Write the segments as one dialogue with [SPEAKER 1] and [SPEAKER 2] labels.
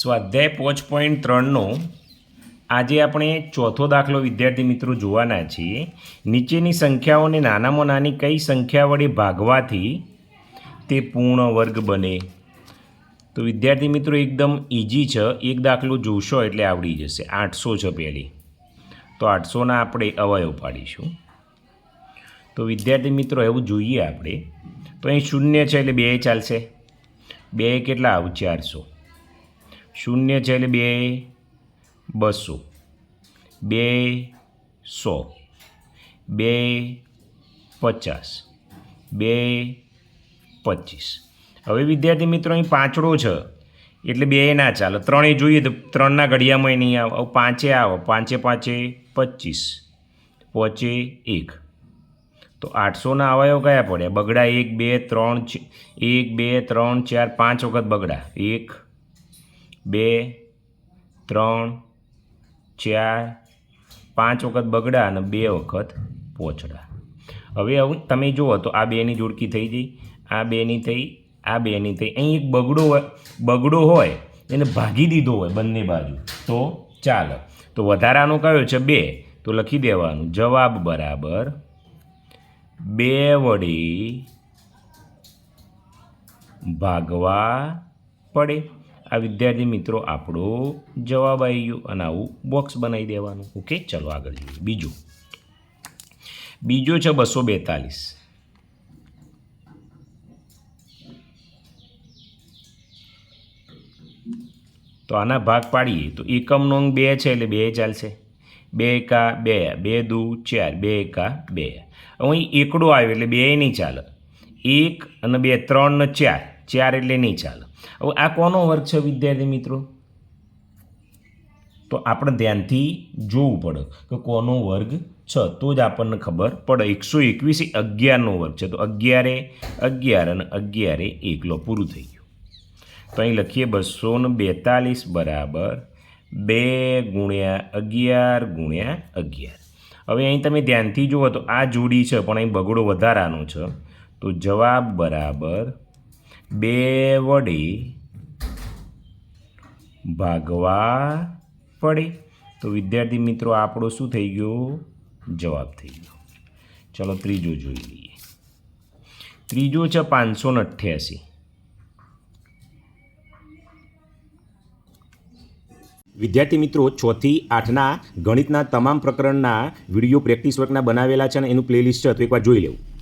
[SPEAKER 1] સ્વાધ્યાય પોચ પોઈન્ટ ત્રણનો આજે આપણે ચોથો દાખલો વિદ્યાર્થી મિત્રો જોવાના છીએ. નીચેની સંખ્યાઓને નાનામાં નાની કઈ સંખ્યા વડે ભાગવાથી તે પૂર્ણ વર્ગ બને. તો વિદ્યાર્થી મિત્રો એકદમ ઇઝી છે. એક દાખલો જોશો એટલે આવડી જશે. આઠસો છે પહેલી તો આઠસોના આપણે અવયવ પાડીશું. તો વિદ્યાર્થી મિત્રો એવું જોઈએ આપણે. તો અહીં શૂન્ય છે એટલે બે ચાલશે. બે કેટલા આવું? ચારસો. શૂન્ય છે એટલે બે, બસો. બે, સો. બે, પચાસ. બે, પચીસ. હવે વિદ્યાર્થી મિત્રો, અહીં પાંચડો છે. એટલે બે ના ચાલે. ત્રણેય જોઈએ તો ત્રણના ઘડિયામાં નહીં આવે પાંચે આવો. પાંચે પાંચે પચીસ. પોચે એક. તો આઠસોના અવયવ કયા પડ્યા? બગડા એક, બે, ત્રણ એક, બે, ત્રણ, ચાર, પાંચ વખત બગડા. એક બે, ત્રણ, ચાર, પાંચ વખત બગડા અને બે વખત પોચડા. હવે આવું તમે જુઓ તો આ બેની જોડકી થઈ ગઈ, આ બેની થઈ, આ બેની થઈ. અહીં એક બગડો હોય બગડો હોય, એને ભાગી દીધો હોય બંને બાજુ. તો ચાલો. તો વધારાનો કયો છે? બે. તો લખી દેવાનું. જવાબ બરાબર બે વડે ભાગવા પડે. આ વિદ્યાર્થી મિત્રો, આપણો જવાબ આવી ગયો અને આવું બોક્સ બનાવી દેવાનું. ઓકે ચલો આગળ જોઈએ. બીજું. બીજો છે બસો બેતાલીસ. તો આના ભાગ પાડીએ તો એકમનો અંક બે છે એટલે બે ચાલશે. બે એકા બે બે દુ ચાર, બે એકા બે. અહીં એકડો આવ્યો એટલે બે નહીં ચાલે. એક અને બે ત્રણ ને ચાર. ચાર એટલે નહીં ચાલે. હવે આ કોનો વર્ગ છે વિદ્યાર્થી મિત્રો? તો આપણે ધ્યાનથી જોવું પડે કે કોનો વર્ગ છે. તો જ આપણને ખબર પડે. એકસો એકવીસ એ અગિયારનો વર્ગ છે. તો અગિયારે, અગિયાર અને અગિયારે એકલો પૂરું થઈ ગયું. તો અહીં લખીએ બસો ને બેતાલીસ બરાબર બે ગુણ્યા અગિયાર ગુણ્યા અગિયાર. હવે અહીં તમે ધ્યાનથી જુઓ તો આ જોડી છે, પણ અહીં બગડો વધારાનો છે. તો જવાબ બરાબર બે વડે ભાગવા પડે. તો વિદ્યાર્થી મિત્રો, આપણો શું થઈ ગયો? જવાબ થઈ ગયો. ચલો ત્રીજો જોઈ લઈએ. ત્રીજો છે પાંચસો ને અઠ્યાસી. વિદ્યાર્થી મિત્રો છથી આઠના ગણિતના તમામ પ્રકરણના વીડિયો પ્રેક્ટિસ વર્કના બનાવેલા છે અને એનું પ્લેલિસ્ટ છે, તો એકવાર જોઈ લેવું.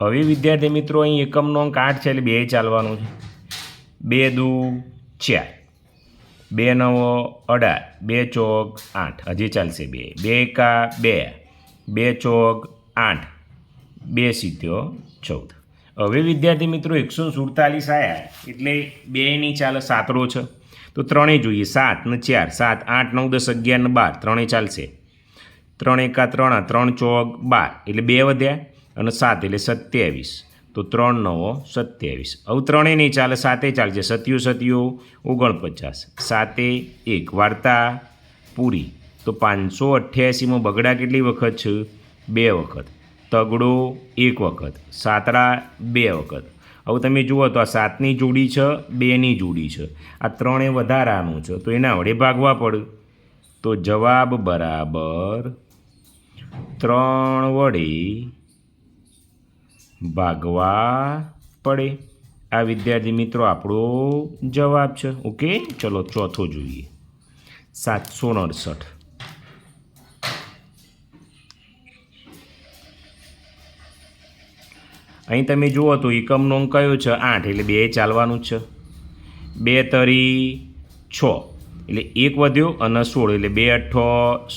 [SPEAKER 1] હવે વિદ્યાર્થી મિત્રો, અહીં એકમનો અંક આઠ છે એટલે બે ચાલવાનું છે. બે દુ ચાર. બે નવો અઢાર. બે ચોક આઠ. હજી ચાલશે બે. બે એકા બે. બે ચોક આઠ. બે સિત્યો ચૌદ. હવે વિદ્યાર્થી મિત્રો, એકસો સુડતાલીસ આવ્યા એટલે બે નહીં ચાલે સાતરો છે. તો ત્રણેય જોઈએ. સાત ને ચાર. સાત, આઠ, નવ, દસ, અગિયાર ને બાર. ત્રણેય ચાલશે. ત્રણ એકા ત્રણ ત્રણ ચોક બાર. એટલે બે વધ્યા. અને સાત એટલે સત્યાવીસ. તો ત્રણ નવો સત્યાવીસ. હવે ત્રણેય નહીં ચાલે, સાતે ચાલશે. સત્યુ, સત્યો, ઓગણપચાસ. સાતે, એક. વાર્તા પૂરી. તો પાંચસો અઠ્યાસીમાં બગડા કેટલી વખત છે? બે વખત. તગડો એક વખત. સાતરા બે વખત. હવે તમે જુઓ તો આ સાતની જોડી છે, બેની જોડી છે. આ ત્રણે વધારાનું છે. તો એના વડે ભાગવા પડે. તો જવાબ બરાબર ત્રણ વડે ભાગવા પડે. આ વિદ્યાર્થી મિત્રો, આપણો જવાબ છે. ઓકે? ચલો, ચોથો જોઈએ. સાતસો અડસઠ. અહીં તમે જુઓ તો એકમનો અંક કયો છે? આઠ, એટલે બે ચાલવાનું છે. બે તરી છ, એટલે એક વધ્યો અને સોળ, એટલે બે અઠ્ઠો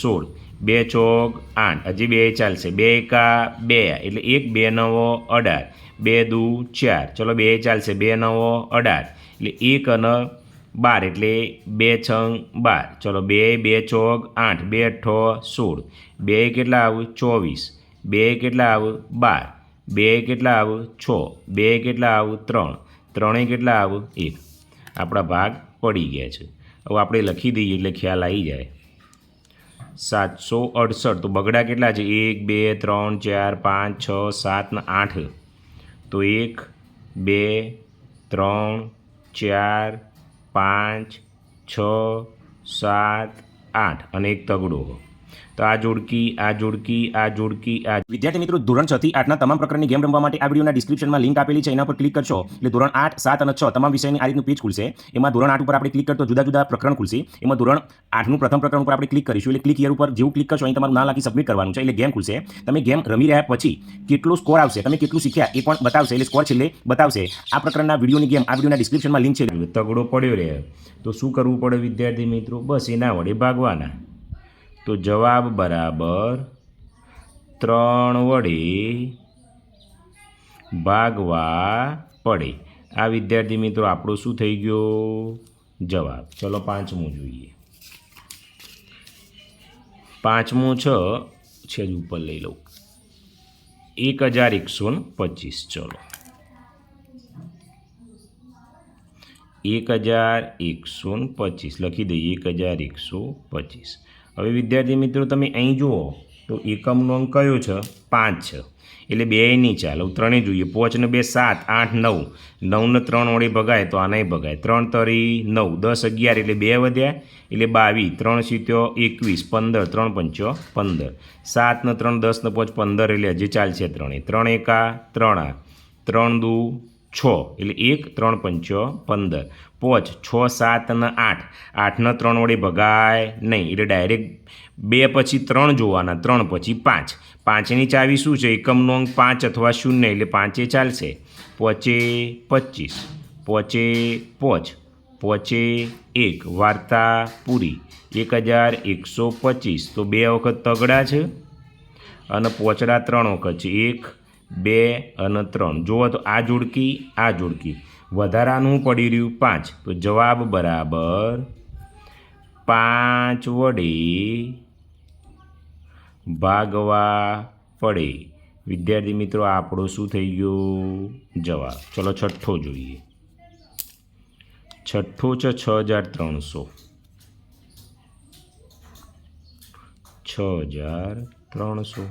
[SPEAKER 1] સોળ. બે ચોક આઠ. હજી બે ચાલશે. બે એકા બે. એટલે એક, બે, નવો, અઢાર. બે, દુ, ચાર. ચલો બે ચાલશે. બે, નવો, અઢાર. એટલે એક અને બાર એટલે બે છંગ બાર. ચલો બે બે ચોક આઠ. બે અઠ્ઠો સોળ. બે કેટલા આવું? ચોવીસ. બે કેટલા આવું? બાર. બે કેટલા આવું? છ. બે કેટલા આવું? ત્રણ. ત્રણે કેટલા આવું? એક. આપણા ભાગ પડી ગયા છે. હવે આપણે લખી દઈએ એટલે ખ્યાલ આવી જાય. સાતસો અડસઠ. તો બગડા કેટલા છે? એક, બે, ત્રણ, ચાર, પાંચ, છ, સાત ને આઠ. તો એક, બે, ત્રણ, ચાર, પાંચ, છ, સાત, આઠ. અને એક તગડો. તો આ જોડકી આ જોડકી આ જોડકી આ વિદ્યાર્થી મિત્રો ધોરણ છ થી આઠના તમામ પ્રકારની ગેમ રમવા માટે આ વિડીયોના ડિસ્ક્રિપ્શનમાં લિંક આપેલી છે એના પર ક્લિક કરશો. એટલે ધોરણ આઠ સાત અને છ તમામ વિષયની આ રીતનું પેજ ખુલશે. એમાં ધોરણ આઠ ઉપર આપણે ક્લિક કરતો જુદા જુદા પ્રકરણ ખુલશે. એમાં ધોરણ આઠનું પ્રથમ પ્રકરણ ઉપર આપણે ક્લિક કરીશું. એટલે ક્લિક યર ઉપર જેવું ક્લિક કરશો અહીં તમારું ના લાગી સબમિટ કરવાનું છે. એટલે ગેમ ખુલશે. તમે ગેમ રમી રહ્યા પછી કેટલો સ્કોર આવશે તમે કેટલું શીખ્યા એ પણ બતાવશે. એટલે સ્કોર છેલ્લે બતાવશે. આ પ્રકારના વિડીયોની ગેમ આ વિડીયોના ડિસ્ક્રિપ્શનમાં લિંક છે. તગડો પડ્યો રહે તો શું કરવું પડે વિદ્યાર્થી મિત્રો? બસ એના વડે ભાગવાના. તો જવાબ બરાબર ત્રણ વડે ભાગવા પડે. આ વિદ્યાર્થી મિત્રો, આપણો શું થઈ ગયો? જવાબ. ચલો પાંચમું જોઈએ. પાંચમું છ. છે જ ઉપર લઈ લઉં. એક હજાર એકસો પચીસ. ચલો. એક હજાર એકસો પચીસ. લખી દઈએ એક હજાર એકસો પચીસ. હવે વિદ્યાર્થી મિત્રો, તમે અહીં જુઓ તો એકમનો અંક કયો છે? પાંચ છે. એટલે બે નહીં ચાલે ત્રણેય જોઈએ. પોચને બે સાત, આઠ, નવ. નવને ત્રણ વડે ભગાય તો આનાય ભગાય. ત્રણ તરી નવ, દસ અગિયાર એટલે બે વધ્યા. એટલે બાવીસ, ત્રણ સિત્યો એકવીસ, પંદર, ત્રણ પંચો પંદર. સાત ને ત્રણ, દસ ને પોચ, પંદર એટલે હજી ચાલશે ત્રણે ત્રણ એકા, ત્રણ આ. ત્રણ દુ, છ. એટલે એક, ત્રણ પંચો પંદર. પોચ, છ, સાત અને આઠ. આઠના ત્રણ વડે ભગાય નહીં. એટલે ડાયરેક્ટ બે પછી ત્રણ જોવાના, ત્રણ પછી પાંચ. પાંચની ચાવી શું છે? એકમનો અંક પાંચ અથવા શૂન્ય, એટલે પાંચે ચાલશે. પોચે પચીસ, પોચે પોચ, પોચે એક. વાર્તા પૂરી. એક હજાર એકસો પચીસ. તો બે વખત તગડા છે અને પોચડા ત્રણ વખત છે. એક, બે અને ત્રણ. જુઓ તો આ જોડકી આ જોડકી. વધારાનું પડી રહ્યું પાંચ. તો જવાબ બરાબર પાંચ વડે ભાગવા પડે. વિદ્યાર્થી મિત્રો, આપણો શું થઈ ગયો? જવાબ. ચલો છઠ્ઠો જોઈએ. છઠ્ઠો છે છ હજાર ત્રણસો. છ હજાર ત્રણસો.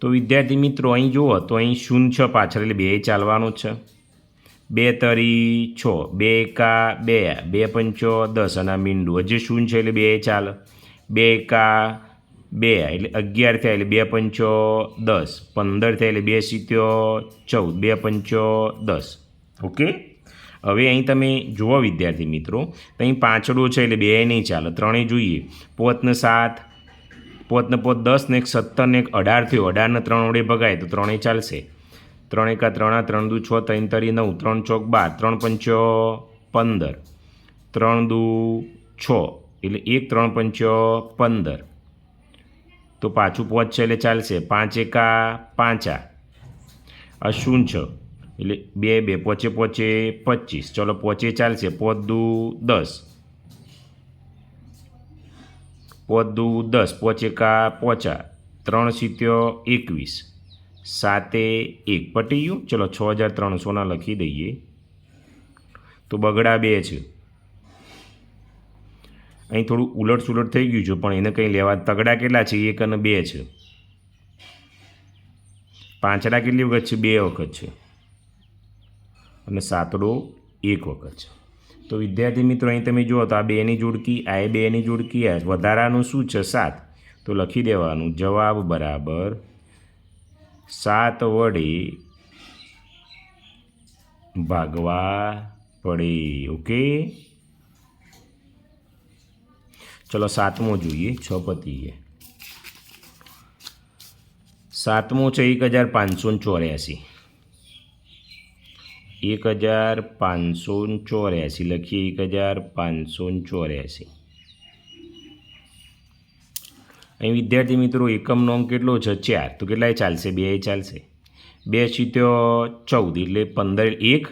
[SPEAKER 1] તો વિદ્યાર્થી મિત્રો, અહીં જુઓ, તો અહીં શૂન્ય છ પાછળ એટલે બે ચાલવાનું છે. બે તરી છ, બે એકા બે બે પંચો દસ અને આ મીંડું. હજી શૂન્ય છે એટલે બે ચાલે. બે એકા બે, એટલે અગિયાર થયા એટલે બે પંચો દસ. પંદર થયા એટલે બે સિત્યો ચૌદ, બે પંચો દસ. ઓકે? હવે અહીં તમે જુઓ વિદ્યાર્થી મિત્રો, તો અહીં પાંચડો છે એટલે બે નહીં ચાલે, ત્રણેય જોઈએ. પોતને સાત પોતને પોત દસ ને એક, સત્તર ને એક, અઢાર થયો. અઢારને ત્રણ વડે ભગાય તો ત્રણેય ચાલશે. ત્રણ એકા ત્રણા, ત્રણ દુ છ, ત્રણ તરી નવ, ત્રણ ચોક બાર, ત્રણ પંચો પંદર. ત્રણ દુ છ, એટલે એક, ત્રણ પંચો પંદર. તો પાછું પોચ છે એટલે ચાલશે. પાંચ એકા પાંચા. આ શૂન્ય છ, એટલે બે બે, પોચે પોચે પચીસ. ચલો પોચે ચાલશે. પોચ દુ દસ. પોચ દુ દસ પોચેકા પોચા, ત્રણ સિત્યો એકવીસ. સાતે એક. પટી ગયું? ચલો છ હજાર ત્રણસોના લખી દઈએ. તો બગડા બે છે. અહીં થોડું ઉલટ સુલટ થઈ ગયું છે, પણ એને કંઈ લેવા તગડા કેટલા છે? એક અને બે છે. પાંચડા કેટલી વખત છે? બે વખત છે. અને સાતડો એક વખત છે. તો વિદ્યાર્થી મિત્રો, અહીં તમે જુઓ તો આ બેની જોડકી, આ બેની જોડકી, આ વધારાનું શું છે? સાત. તો લખી દેવાનું, જવાબ બરાબર સાત વડે ભાગવા પડે. ઓકે? ચલો સાતમો જોઈએ, છ પતિએ. સાતમો છે એક હજાર પાંચસો ચોર્યાસી. એક હજાર પાંચસો ચોર્યાસી. લખીએ એક હજાર પાંચસો ચોર્યાસી. અહીં વિદ્યાર્થી મિત્રો, એકમનો અંક કેટલો છે? ચાર. તો કેટલાય ચાલશે? બે ચાલશે. બે સિત્યો ચૌદ એટલે પંદર એક,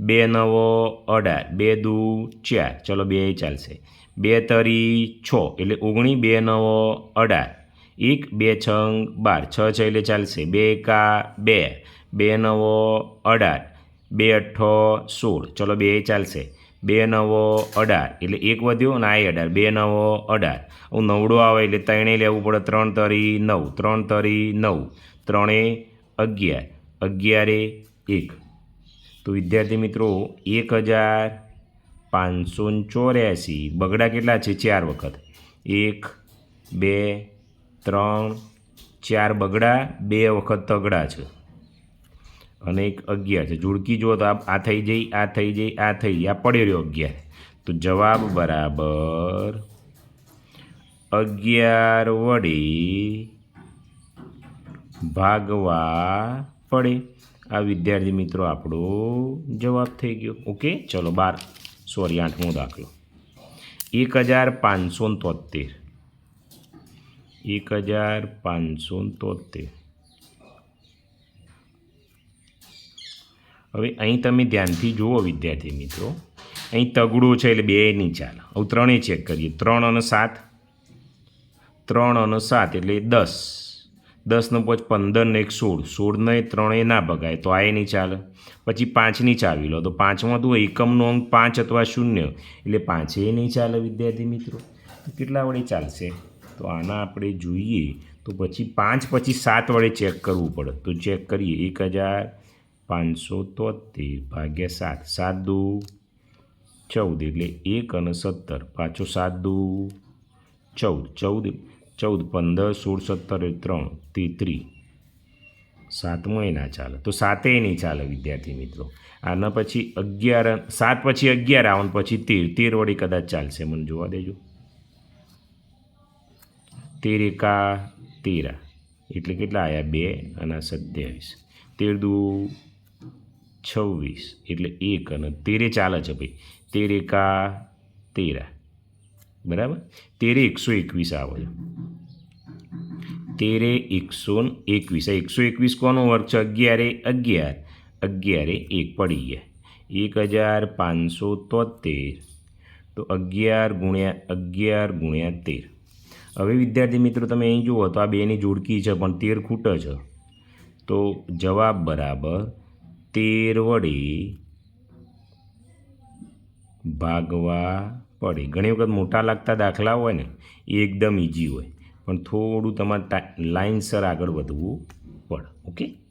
[SPEAKER 1] બે નવો અઢાર. બે દુ ચાર. ચલો બે ચાલશે. બે તરી છ એટલે ઓગણી, બે નવો અઢાર. એક, બે છંગ બાર. છ છે એટલે ચાલશે. બે એકા બે. બે નવો અઢાર. બે અઠ્ઠો સોળ. ચલો બે ચાલશે. બે, નવો, અઢાર. એટલે એક વધ્યો અને આ અઢાર. બે, નવો, અઢાર. હું નવડો આવે એટલે ત્રણે લેવું પડે. ત્રણ તરી નવ. ત્રણ તરી નવ. ત્રણે અગિયાર. અગિયારે એક. તો વિદ્યાર્થી મિત્રો, એક હજાર પાંચસો ચોર્યાસી. બગડા કેટલા છે? ચાર વખત. એક, બે, ત્રણ, ચાર બગડા, બે વખત તગડા છે. અને એક અગિયાર છે. જોડકી જુઓ તો આ થઈ જઈ, આ થઈ જઈ, આ થઈ જઈ, આ પડ્યો રહ્યો અગિયાર. તો જવાબ બરાબર અગિયાર વડે ભાગવા પડે. આ વિદ્યાર્થી મિત્રો, આપણો જવાબ થઈ ગયો. ઓકે, ચલો બાર. સોરી, આઠમો દાખલો. એક હજાર પાંચસો તોતેર એક હજાર પાંચસો તોતેર હવે અહીં તમે ધ્યાનથી જુઓ, વિદ્યાર્થી મિત્રો. અહીં તગડો છે એટલે બે નહીં ચાલે. હવે ત્રણેય ચેક કરીએ. ત્રણ અને સાત. ત્રણ અને સાત એટલે દસ. દસનો પાંચ પંદર ને એક સોળ. સોળને ત્રણેય ના ભગાય, તો આ નહીં ચાલે. પછી પાંચની ચાવી લો. તો પાંચમાં તો એકમનો અંક પાંચ અથવા શૂન્ય. એટલે પાંચે નહીં ચાલે, વિદ્યાર્થી મિત્રો. કેટલા વડે ચાલશે? તો આના આપણે જોઈએ. તો પછી પાંચ, પછી સાત વડે ચેક કરવું પડે. તો ચેક કરીએ. એક હજાર પાંચસો તોતેર ભાગ્યા સાત સાત દુ ચૌદ એટલે એક અને સત્તર, પાછો સાત દુ ચૌદ ચૌદ ચૌદ પંદર, સોળ, સત્તર ત્રણ તેત્રીસ સાતમોય ના ચાલે. તો સાતેય નહીં ચાલે, વિદ્યાર્થી મિત્રો. આના પછી અગિયાર, સાત પછી અગિયાર આવે પછી તેર. તેર વળી કદાચ ચાલશે. મને જોવા દેજો. તેર એકા તેરા એટલે કેટલા આવ્યા બે અને સત્યાવીસ. તેર દુ છવ્વીસ એટલે એક અને તેરે ચાલે છે ભાઈ. તેર એકા તેરા. બરાબર? તેરે એકસો એકવીસ આવે છે. તેરે એકસો એકવીસ. આ એકસો એકવીસ કોનો વર્ગ છે? અગિયારે, અગિયાર. અગિયારે એક પડી ગયા. એક હજાર પાંચસો તોતેર. તો અગિયાર ગુણ્યા અગિયાર ગુણ્યા તેર. હવે વિદ્યાર્થી મિત્રો, તમે અહીં જુઓ તો આ બેની જોડકી છે, પણ તેર ખૂટે છે. તો જવાબ બરાબર તેર વડે ભાગવા પડે. ઘણી વખત મોટા લાગતા દાખલા હોય ને, એ એકદમ ઇઝી હોય. પણ થોડું તમારે લાઇનસર આગળ વધવું પડે. ઓકે